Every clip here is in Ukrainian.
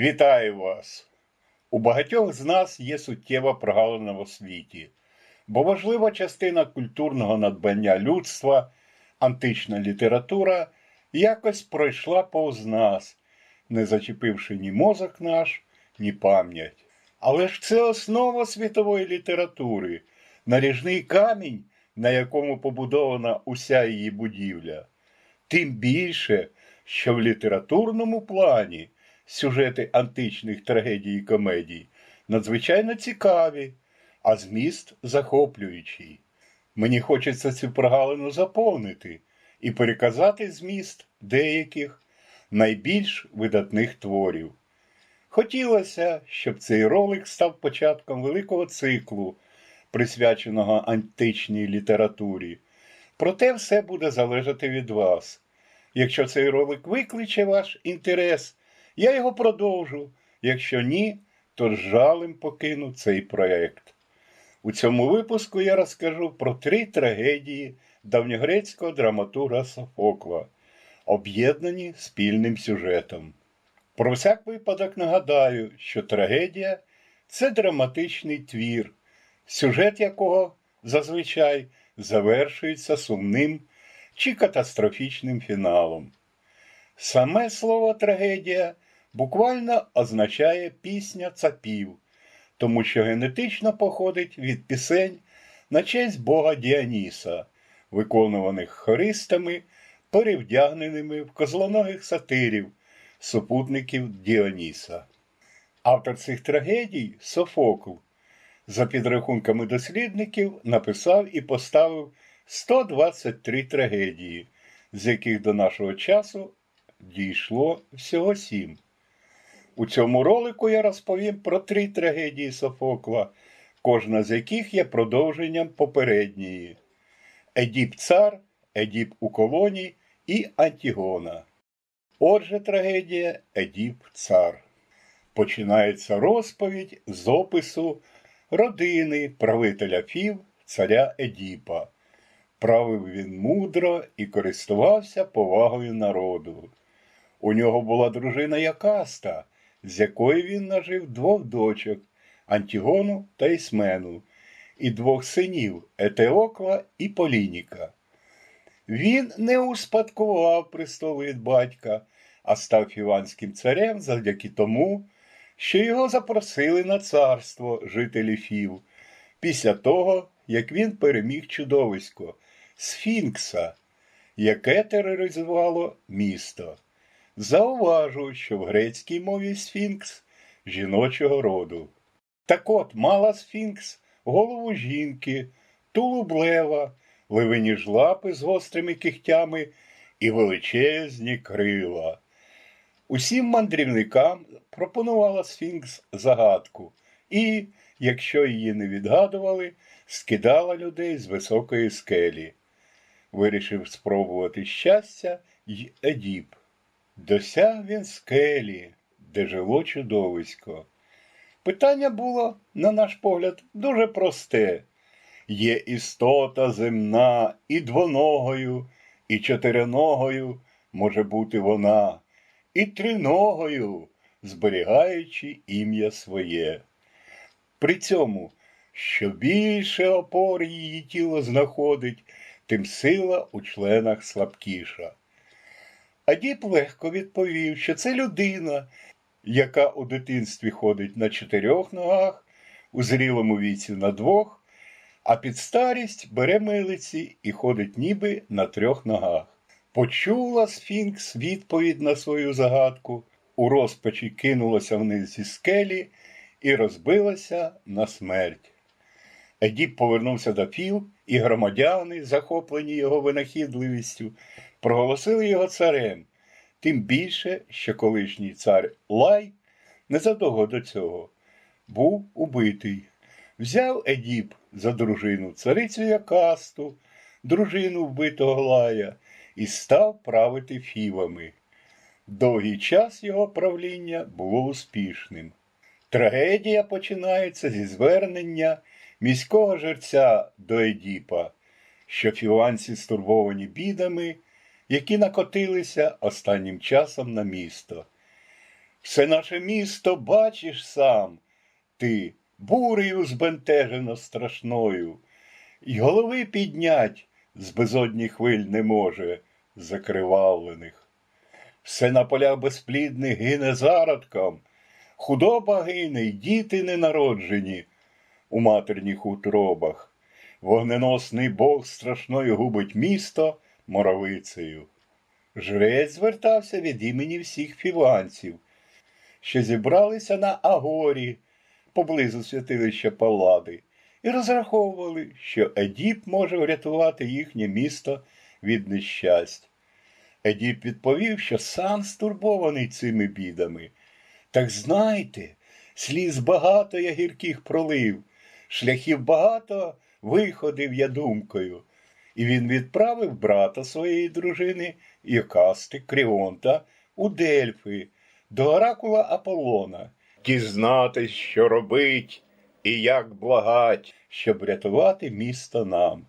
Вітаю вас! У багатьох з нас є суттєва прогалина в освіті, бо важлива частина культурного надбання людства, антична література, якось пройшла повз нас, не зачепивши ні мозок наш, ні пам'ять. Але ж це основа світової літератури, наріжний камінь, на якому побудована уся її будівля. Тим більше, що в літературному плані сюжети античних трагедій і комедій надзвичайно цікаві, а зміст захоплюючий. Мені хочеться цю прогалину заповнити і переказати зміст деяких найбільш видатних творів. Хотілося, щоб цей ролик став початком великого циклу, присвяченого античній літературі. Проте все буде залежати від вас. Якщо цей ролик викличе ваш інтерес, я його продовжу. Якщо ні, то з жалем покину цей проєкт. У цьому випуску я розкажу про три трагедії давньогрецького драматура Софокла, об'єднані спільним сюжетом. Про всяк випадок нагадаю, що трагедія це драматичний твір, сюжет якого зазвичай завершується сумним чи катастрофічним фіналом. Саме слово трагедія буквально означає пісня цапів, тому що генетично походить від пісень на честь Бога Діаніса, виконуваних хористами, перевдягненими в козлоногих сатирів, супутників Діоніса. Автор цих трагедій Софокл, за підрахунками дослідників, написав і поставив 123 трагедії, з яких до нашого часу дійшло всього сім. У цьому ролику я розповім про три трагедії Софокла, кожна з яких є продовженням попередньої: Едіп Цар, Едіп у колонії і Антігона. Отже, трагедія Едіп Цар. Починається розповідь з опису родини правителя Фів, царя Едіпа. Правив він мудро і користувався повагою народу. У нього була дружина Якаста, з якої він нажив двох дочок Антігону та Ісмену, і двох синів Етеокла і Полініка. Він не успадкував престол від батька, а став іванським царем завдяки тому, що його запросили на царство жителі Фів, після того, як він переміг чудовисько Сфінкса, яке тероризувало місто. Зауважу, що в грецькій мові сфінкс жіночого роду. Так от мала сфінкс голову жінки, тулуб лева, ливені ж лапи з гострими кігтями і величезні крила. Усім мандрівникам пропонувала сфінкс загадку і, якщо її не відгадували, скидала людей з високої скелі. Вирішив спробувати щастя й Едіп. Досяг він скелі, де жило чудовисько. Питання було, на наш погляд, дуже просте. Є істота земна і двоногою, і чотириногою може бути вона, і триногою, зберігаючи ім'я своє. При цьому, що більше опор її тіло знаходить, тим сила у членах слабкіша. А дід легко відповів, що це людина, яка у дитинстві ходить на чотирьох ногах, у зрілому віці на двох, а під старість бере милиці і ходить ніби на трьох ногах. Почула Сфінкс відповідь на свою загадку, у розпачі кинулася вниз зі скелі і розбилася на смерть. Едіп повернувся до Філ, і громадяни, захоплені його винахідливістю, проголосили його царем, тим більше, що колишній цар Лай незадовго до цього був убитий. Взяв Едіп за дружину царицю Якасту, дружину вбитого Лая, і став правити фівами. Довгий час його правління було успішним. Трагедія починається зі звернення міського жерця до Едіпа, що фіванці стурбовані бідами, які накотилися останнім часом на місто. Все наше місто бачиш сам, ти бурею збентежено страшною, І голови піднять з безодні хвиль не може, закривавлених. Все на полях безплідних гине зародком, худоба гине, й діти ненароджені у матерніх утробах. Вогненосний бог страшною губить місто моровицею. Жрець звертався від імені всіх фіванців, що зібралися на Агорі поблизу святилища Паллади, і розраховували, що Едіп може врятувати їхнє місто від нещасть. Едіп відповів, що сам стурбований цими бідами. Так знайте, сліз багато я гірких пролив, шляхів багато виходив я думкою. І він відправив брата своєї дружини Йокасти Кріонта у Дельфи до оракула Аполлона, дізнатись, що робить і як благать, щоб рятувати місто нам.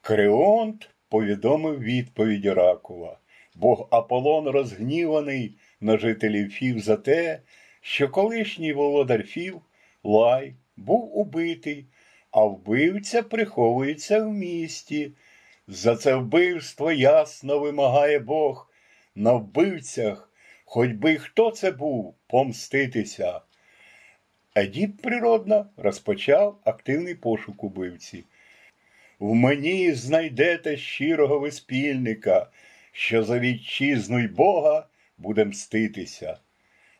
Креонт повідомив відповідь оракула. Бог Аполлон розгніваний на жителів Фів за те, що колишній володар Фів, Лай, був убитий, а вбивця приховується в місті. За це вбивство ясно вимагає Бог на вбивцях, хоч би хто це був, помститися. Едіп природно розпочав активний пошук убивці. В мені знайдете щирого виспільника, що за вітчизну й Бога буде мститися.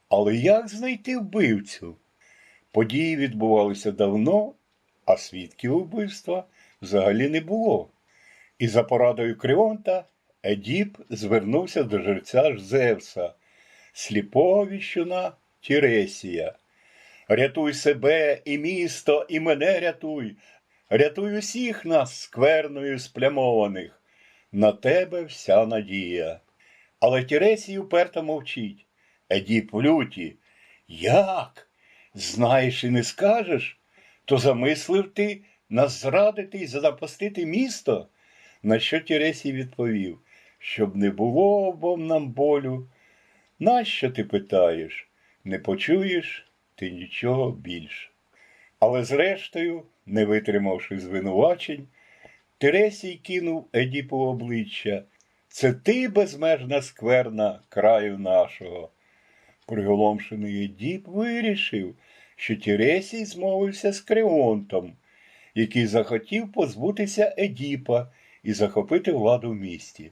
Але як знайти вбивцю? Події відбувалися давно, а свідків убивства взагалі не було. І за порадою Кріонта Едіп звернувся до жерця Зевса, сліпого віщуна Тіресія. Рятуй себе і місто, і мене рятуй, рятуй усіх нас скверною сплямованих. На тебе вся надія. Але Тіресій уперто мовчить. Едіп в люті. Як? Знаєш і не скажеш? То замислив ти нас зрадити і занапастити місто? На що Тіресій відповів, щоб не було обом нам болю. Нащо ти питаєш? Не почуєш ти нічого більш. Але зрештою, не витримавши звинувачень, Тересій кинув Едіпу обличчя. Це ти безмежна скверна краю нашого. Приголомшений Едіп вирішив, що Тіресій змовився з Креонтом, який захотів позбутися Едіпа і захопити владу в місті.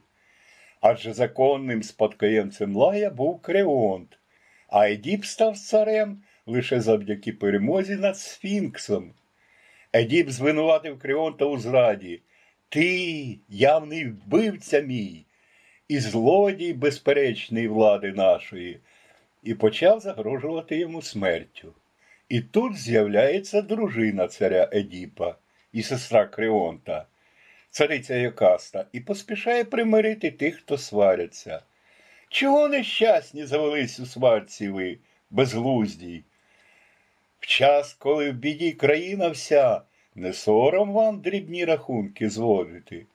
Адже законним спадкоємцем Лая був Креонт, а Едіп став царем лише завдяки перемозі над Сфінксом. Едіп звинуватив Креонта у зраді. Ти, явний вбивця мій, і злодій безперечний влади нашої, і почав загрожувати йому смертю. І тут з'являється дружина царя Едіпа і сестра Креонта, цариця Йокаста, і поспішає примирити тих, хто сваряться. Чого нещасні завелись у сварці ви, безглуздій? В час, коли в біді країна вся, не сором вам дрібні рахунки зводити.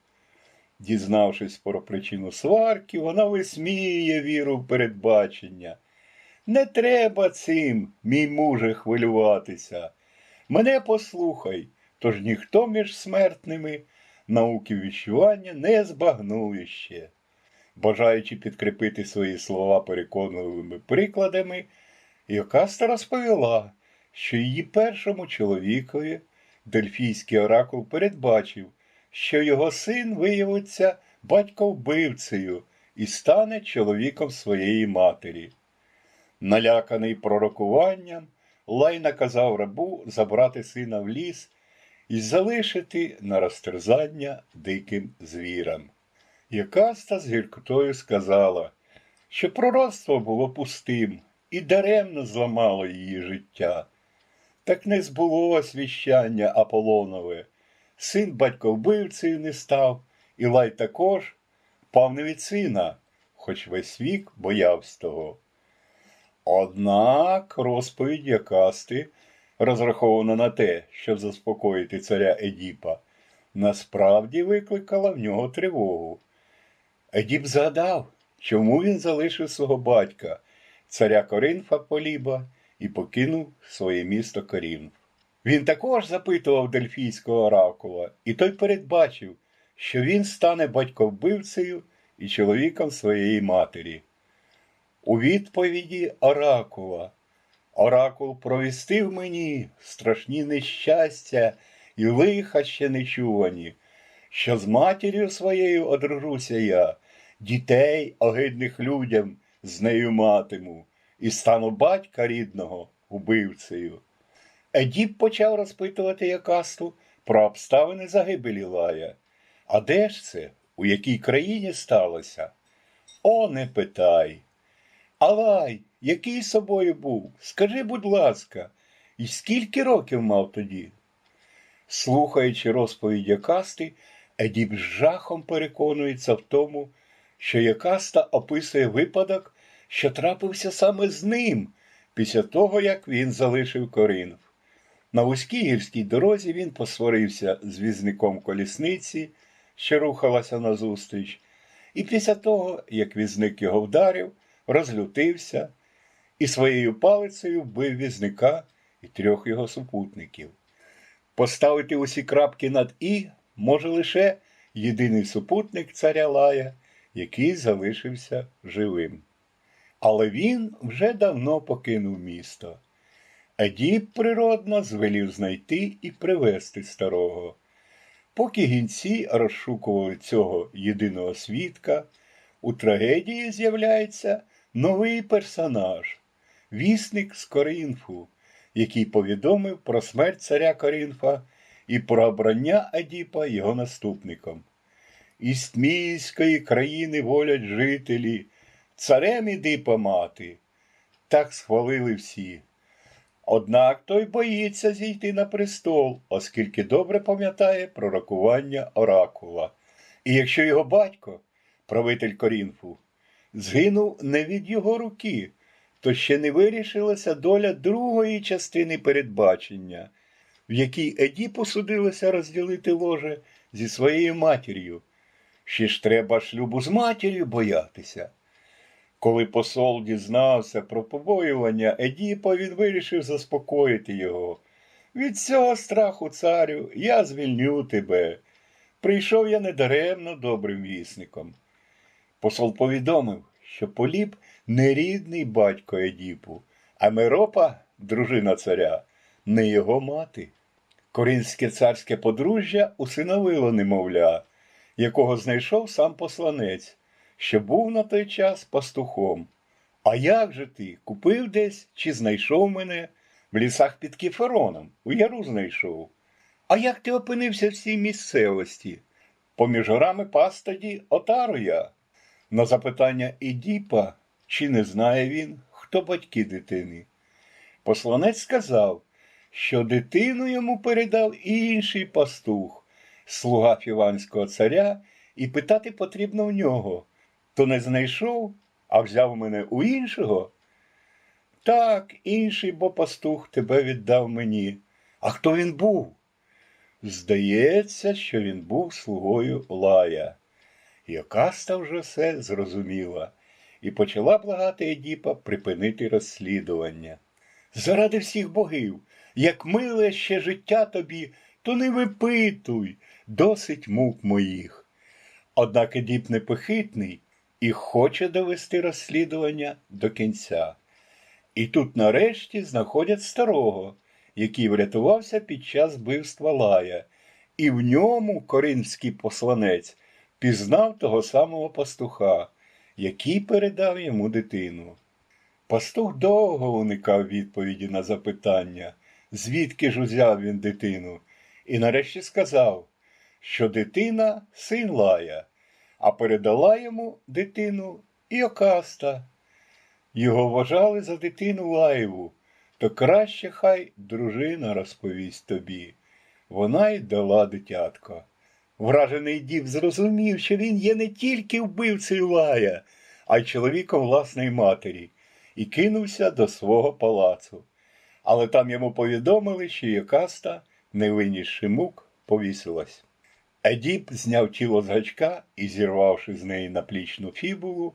Дізнавшись про причину сварки, вона висміює віру в передбачення. Не треба цим, мій муже, хвилюватися. Мене послухай, тож ніхто між смертними науки віщування не збагнув іще. Бажаючи підкріпити свої слова переконливими прикладами, Йокаста розповіла, що її першому чоловікові Дельфійський оракул передбачив, що його син виявиться батьковбивцею і стане чоловіком своєї матері. Наляканий пророкуванням, Лай наказав рабу забрати сина в ліс і залишити на розтерзання диким звірам. Якаста з гіркотою сказала, що пророцтво було пустим і даремно зламало її життя. Так не збулось віщання Аполонове. Син батьковбивцею не став, і лай також пав не від сина, хоч весь вік боявся того. Однак розповідь Якасти, розрахована на те, щоб заспокоїти царя Едіпа, насправді викликала в нього тривогу. Едіп згадав, чому він залишив свого батька. царя Коринфа Поліба і покинув своє місто Корінф. Він також запитував Дельфійського оракула, і той передбачив, що він стане батьковбивцею і чоловіком своєї матері. У відповіді оракула Оракул провістив мені страшні нещастя і лиха ще нечувані, що з матір'ю своєю одружуся я, дітей огидних людям з нею матиму, і стану батька рідного убивцею. Едіп почав розпитувати Якасту про обставини загибелі Лая. А де ж це? У якій країні сталося? О, не питай. Алай, який собою був? Скажи, будь ласка, і скільки років мав тоді? Слухаючи розповідь Якасти, Едіп з жахом переконується в тому, що Якаста описує випадок, що трапився саме з ним після того, як він залишив Коринф. На вузькій гірській дорозі він посварився з візником колісниці, що рухалася назустріч, і після того, як візник його вдарив, розлютився і своєю палицею вбив візника і трьох його супутників. Поставити усі крапки над І може лише єдиний супутник царя Лая, який залишився живим. Але він вже давно покинув місто. Едіп природно звелів знайти і привезти старого. Поки гінці розшукували цього єдиного свідка, у трагедії з'являється новий персонаж вісник з Коринфу, який повідомив про смерть царя Коринфа і про обрання Едіпа його наступником. Із Тмійської країни волять жителі, царем іди помати. Так схвалили всі. Однак той боїться зійти на престол, оскільки добре пам'ятає пророкування оракула. І якщо його батько, правитель Корінфу, згинув не від його руки, то ще не вирішилася доля другої частини передбачення, в якій Едіпу судилося розділити ложе зі своєю матір'ю. Ще ж треба шлюбу з матір'ю боятися. Коли посол дізнався про побоювання Едіпа, він вирішив заспокоїти його. Від цього страху, царю, я звільню тебе. Прийшов я недаремно добрим вісником. Посол повідомив, що Поліп не рідний батько Едіпу, а Меропа, дружина царя, не його мати. Коринське царське подружжя усиновило немовля, якого знайшов сам посланець що був на той час пастухом. А як же ти купив десь чи знайшов мене в лісах під Кефероном, у яру знайшов? А як ти опинився в цій місцевості? Поміж горами пас тоді отару я. На запитання Ідіпа, чи не знає він, хто батьки дитини. Посланець сказав, що дитину йому передав інший пастух, слуга фіванського царя, і питати потрібно в нього то не знайшов, а взяв мене у іншого? Так, інший бо пастух тебе віддав мені. А хто він був? Здається, що він був слугою Лая. Йокаста вже все зрозуміла і почала благати Едіпа припинити розслідування. Заради всіх богів, як миле ще життя тобі, то не випитуй, досить мук моїх. Однак Едіп непохитний і хоче довести розслідування до кінця. І тут нарешті знаходять старого, який врятувався під час вбивства Лая, і в ньому коринфський посланець пізнав того самого пастуха, який передав йому дитину. Пастух довго уникав відповіді на запитання, звідки ж узяв він дитину, і нарешті сказав, що дитина син Лая а передала йому дитину Іокаста. Його вважали за дитину Лаєву, то краще хай дружина розповість тобі. Вона й дала дитятко. Вражений дів зрозумів, що він є не тільки вбивцею Лая, а й чоловіком власної матері, і кинувся до свого палацу. Але там йому повідомили, що Йокаста, не винісши мук, повісилась. Едіп зняв тіло з гачка і, зірвавши з неї наплічну фібулу,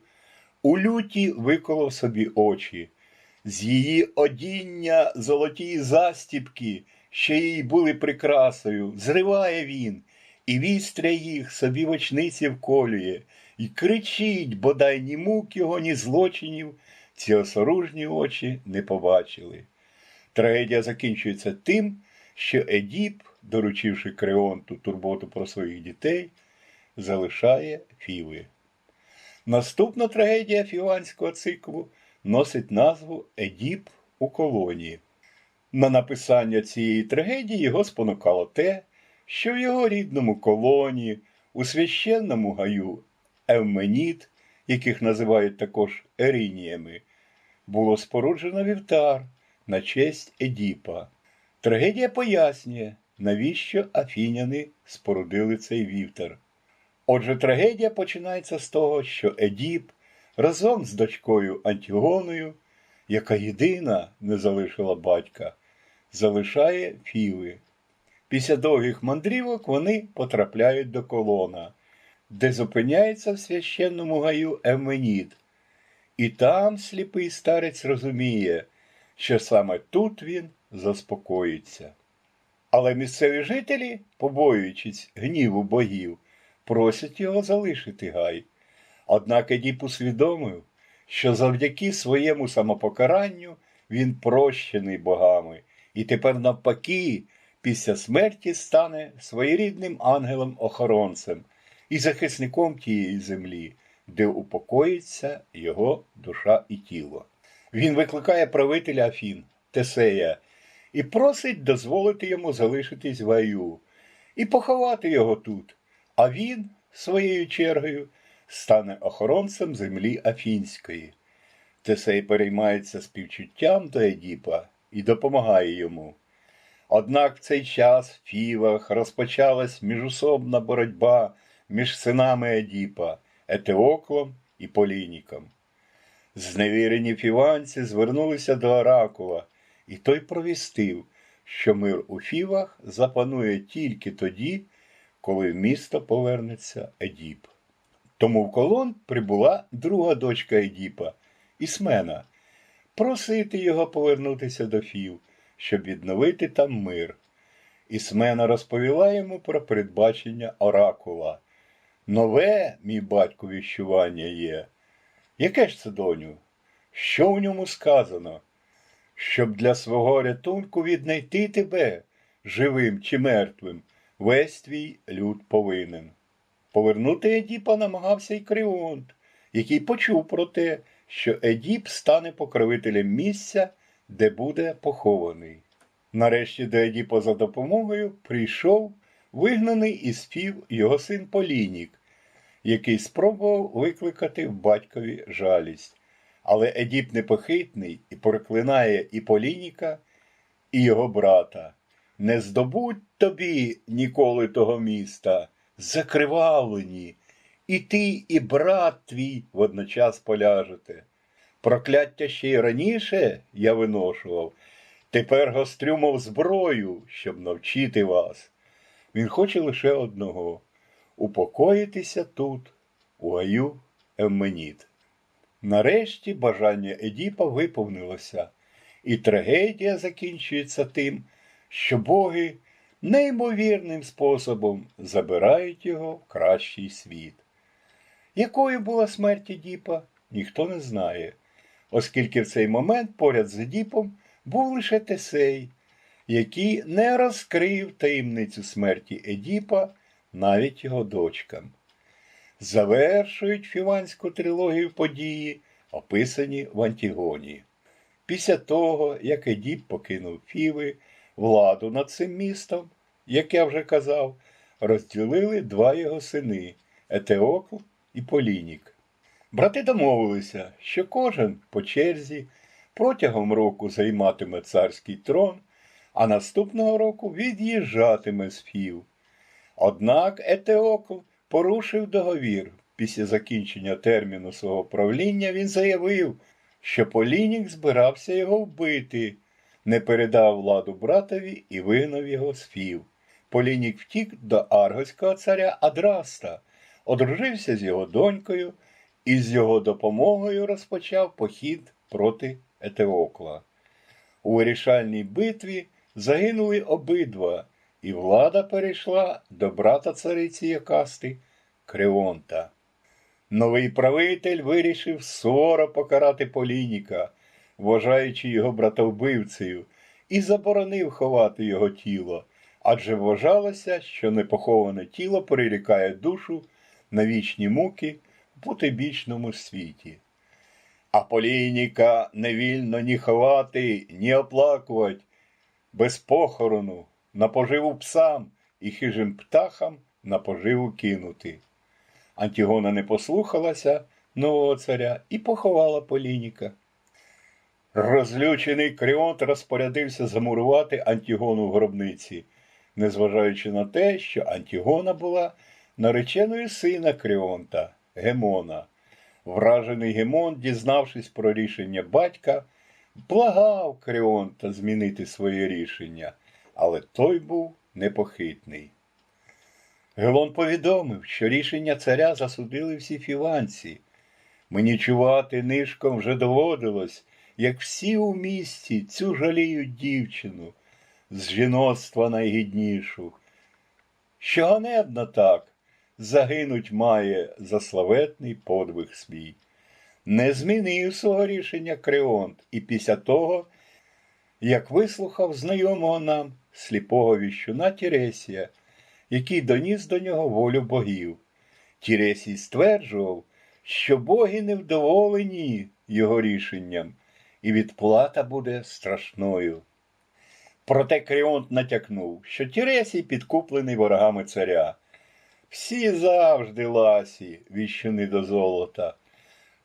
у люті виколов собі очі. З її одіння золоті застіпки, що їй були прикрасою, зриває він, і вістря їх собі в очниці вколює, і кричить, бодай ні мук його, ні злочинів ці осоружні очі не побачили. Трагедія закінчується тим, що Едіп, доручивши Креонту турботу про своїх дітей, залишає Фіви. Наступна трагедія фіванського циклу носить назву Едіп у колонії. На написання цієї трагедії його спонукало те, що в його рідному колонії, у священному гаю Евменіт, яких називають також Ерініями, було споруджено вівтар на честь Едіпа. Трагедія пояснює, навіщо афіняни спорудили цей вівтар. Отже, трагедія починається з того, що Едіп разом з дочкою Антігоною, яка єдина не залишила батька, залишає Фіви. Після довгих мандрівок вони потрапляють до колона, де зупиняється в священному гаю Евменіт. І там сліпий старець розуміє, що саме тут він заспокоїться. Але місцеві жителі, побоюючись гніву богів, просять його залишити гай. Однак Едіп усвідомив, що завдяки своєму самопокаранню він прощений богами, і тепер, навпаки, після смерті стане своєрідним ангелом-охоронцем і захисником тієї землі, де упокоїться його душа і тіло. Він викликає правителя Афін, Тесея, і просить дозволити йому залишитись в Аю і поховати його тут. А він, своєю чергою, стане охоронцем землі Афінської. Тесей переймається співчуттям до Едіпа і допомагає йому. Однак в цей час в Фівах розпочалась міжусобна боротьба між синами Едіпа Етеоклом і Полініком. Зневірені фіванці звернулися до Оракула, і той провістив, що мир у Фівах запанує тільки тоді, коли в місто повернеться Едіп. Тому в колон прибула друга дочка Едіпа, Ісмена, просити його повернутися до Фів, щоб відновити там мир. Ісмена розповіла йому про передбачення оракула. Нове, мій батько, віщування є. Яке ж це, доню? Що в ньому сказано? Щоб для свого рятунку віднайти тебе, живим чи мертвим, весь твій люд повинен. Повернути Едіпа намагався й Креонт, який почув про те, що Едіп стане покровителем місця, де буде похований. Нарешті до Едіпа за допомогою прийшов вигнаний із фів його син Полінік, який спробував викликати в батькові жалість. Але Едіп непохитний і проклинає і Полініка, і його брата. Не здобудь тобі ніколи того міста, закривавлені, і ти, і брат твій водночас поляжете. Прокляття ще й раніше я виношував, тепер гострю, мов зброю, щоб навчити вас. Він хоче лише одного упокоїтися тут, у гаю Евменіт. Нарешті бажання Едіпа виповнилося, і трагедія закінчується тим, що боги неймовірним способом забирають його в кращий світ. Якою була смерть Едіпа, ніхто не знає, оскільки в цей момент поряд з Едіпом був лише Тесей, який не розкрив таємницю смерті Едіпа навіть його дочкам. Завершують фіванську трилогію події, описані в Антігоні. Після того, як Едіп покинув Фіви, владу над цим містом, як я вже казав, розділили два його сини Етеокл і Полінік. Брати домовилися, що кожен по черзі протягом року займатиме царський трон, а наступного року від'їжджатиме з Фів. Однак Етеокл порушив договір. Після закінчення терміну свого правління він заявив, що Полінік збирався його вбити, не передав владу братові і вигнав його з Фів. Полінік втік до аргоського царя Адраста, одружився з його донькою і з його допомогою розпочав похід проти Етеокла. У вирішальній битві загинули обидва, і влада перейшла до брата цариці Якасти Креонта. Новий правитель вирішив суворо покарати Полініка, вважаючи його братовбивцею, і заборонив ховати його тіло, адже вважалося, що непоховане тіло прирікає душу на вічні муки потибічному світі. А Полініка не вільно ні ховати, ні оплакувати, без похорону, на поживу псам і хижим птахам на поживу кинути. Антігона не послухалася нового царя і поховала Полініка. Розлючений Кріонт розпорядився замурувати Антігону в гробниці, незважаючи на те, що Антігона була нареченою сина Кріонта, Гемона. Вражений Гемон, дізнавшись про рішення батька, благав Кріонта змінити своє рішення, але той був непохитний. Гелон повідомив, що рішення царя засудили всі фіванці. Мені чувати нишком вже доводилось, як всі у місті цю жаліють дівчину, з жіноцтва найгіднішу. Що ганебно так, загинуть має за славетний подвиг свій. Не змінив свого рішення Креонт і після того, як вислухав знайомого нам сліпого віщуна Тіресія, який доніс до нього волю богів. Тіресій стверджував, що боги невдоволені його рішенням, і відплата буде страшною. Проте Кріонт натякнув, що Тіресій підкуплений ворогами царя. Всі завжди ласі, віщуни до золота.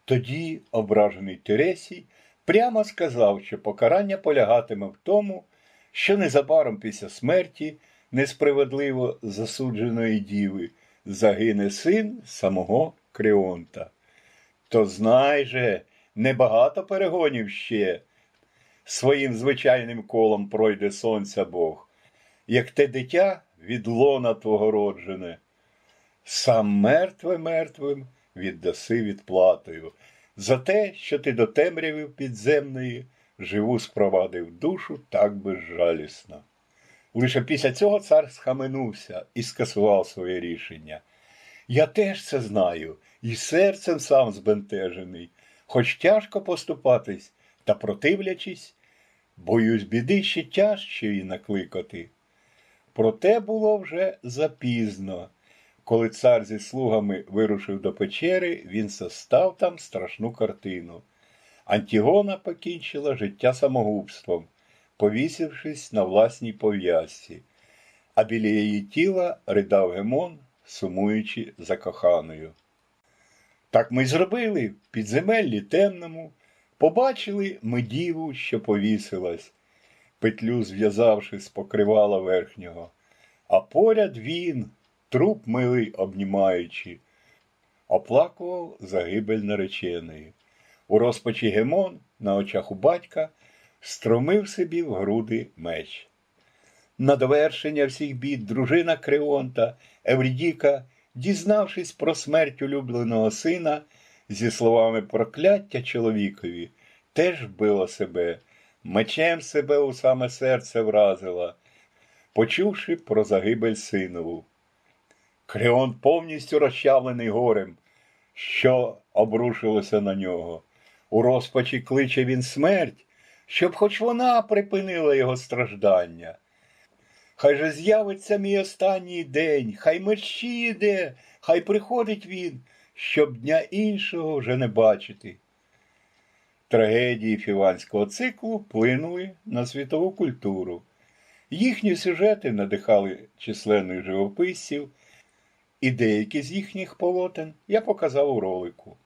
Тоді ображений Тересій прямо сказав, що покарання полягатиме в тому, що незабаром після смерті несправедливо засудженої діви загине син самого Креонта. То знай же, небагато перегонів ще. Своїм звичайним колом пройде сонця Бог, як те дитя від лона твого роджене. Сам мертве мертвим віддаси відплатою за те, що ти до темряви підземної живу спровадив душу так безжалісно. Лише після цього цар схаменувся і скасував своє рішення. Я теж це знаю, і серцем сам збентежений, хоч тяжко поступатись та противлячись, боюсь біди ще тяжче її накликати. Проте було вже запізно. Коли цар зі слугами вирушив до печери, він застав там страшну картину. Антігона покінчила життя самогубством, повісившись на власній пов'язці, а біля її тіла ридав Гемон, сумуючи за коханою. Так ми й зробили в підземеллі темному, побачили ми діву, що повісилась, петлю зв'язавши з покривала верхнього, а поряд він, труп милий обнімаючи, оплакував загибель нареченої. У розпачі Гемон на очах у батька стромив собі в груди меч. На довершення всіх бід дружина Креонта, Еврідіка, дізнавшись про смерть улюбленого сина, зі словами прокляття чоловікові, теж вбила себе, мечем себе у саме серце вразила, почувши про загибель синову. Креон повністю розчавлений горем, що обрушилося на нього. У розпачі кличе він смерть, щоб хоч вона припинила його страждання. Хай же з'явиться мій останній день, хай мерщі йде, хай приходить він, щоб дня іншого вже не бачити. Трагедії фіванського циклу вплинули на світову культуру. Їхні сюжети надихали численних живописців, і деякі з їхніх полотен я показав у ролику.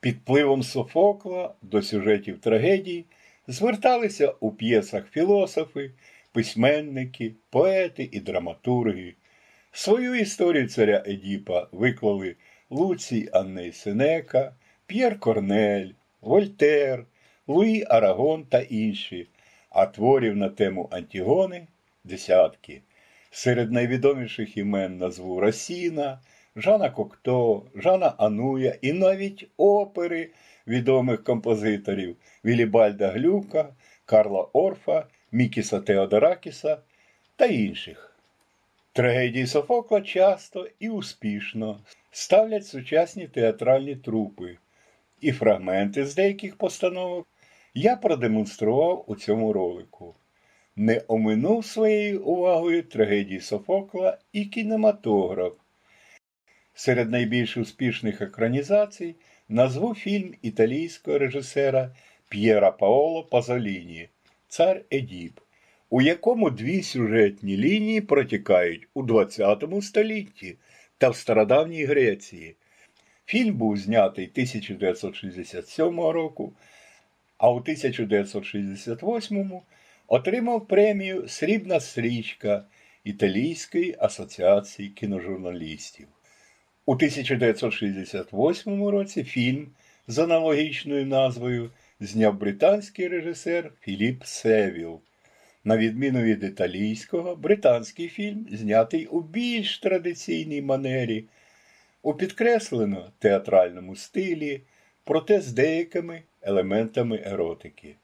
Під впливом Софокла до сюжетів трагедій зверталися у п'єсах філософи, письменники, поети і драматурги. Свою історію царя Едіпа виклали Луцій Анней Сенека, П'єр Корнель, Вольтер, Луї Арагон та інші, а творів на тему Антігони десятки. Серед найвідоміших імен назву Расіна, Жана Кокто, Жана Ануя і навіть опери відомих композиторів Вілібальда Глюка, Карла Орфа, Мікіса Теодоракіса та інших. Трагедії Софокла часто і успішно ставлять сучасні театральні трупи, і фрагменти з деяких постановок я продемонстрував у цьому ролику. Не оминув своєю увагою трагедії Софокла і кінематограф. Серед найбільш успішних екранізацій назву фільм італійського режисера П'єра Паоло Пазоліні Цар Едіп, у якому дві сюжетні лінії протікають у ХХ столітті та в стародавній Греції. Фільм був знятий 1967 року, а у 1968 отримав премію Срібна стрічка Італійської асоціації кіножурналістів. У 1968 році фільм з аналогічною назвою зняв британський режисер Філіп Севіл. На відміну від італійського, британський фільм знятий у більш традиційній манері, у підкреслено театральному стилі, проте з деякими елементами еротики.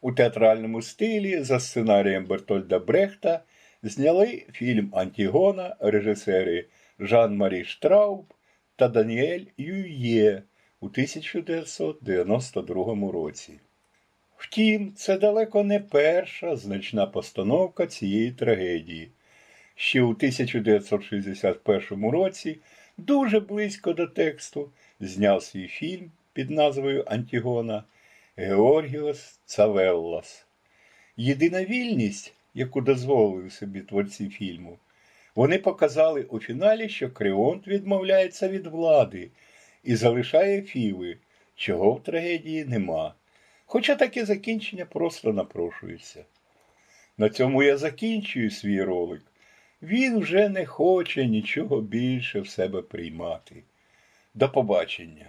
У театральному стилі за сценарієм Бертольда Брехта зняли фільм Антігона режисери Жан-Марі Штрауб та Даніель Ює у 1992 році. Втім, це далеко не перша значна постановка цієї трагедії. Ще у 1961 році, дуже близько до тексту, зняв свій фільм під назвою Антігона Георгіос Цавеллас. Єдина вільність, яку дозволили собі творці фільму, вони показали у фіналі, що Креонт відмовляється від влади і залишає фіви, чого в трагедії нема. Хоча таке закінчення просто напрошується. На цьому я закінчую свій ролик. Він вже не хоче нічого більше в себе приймати. До побачення.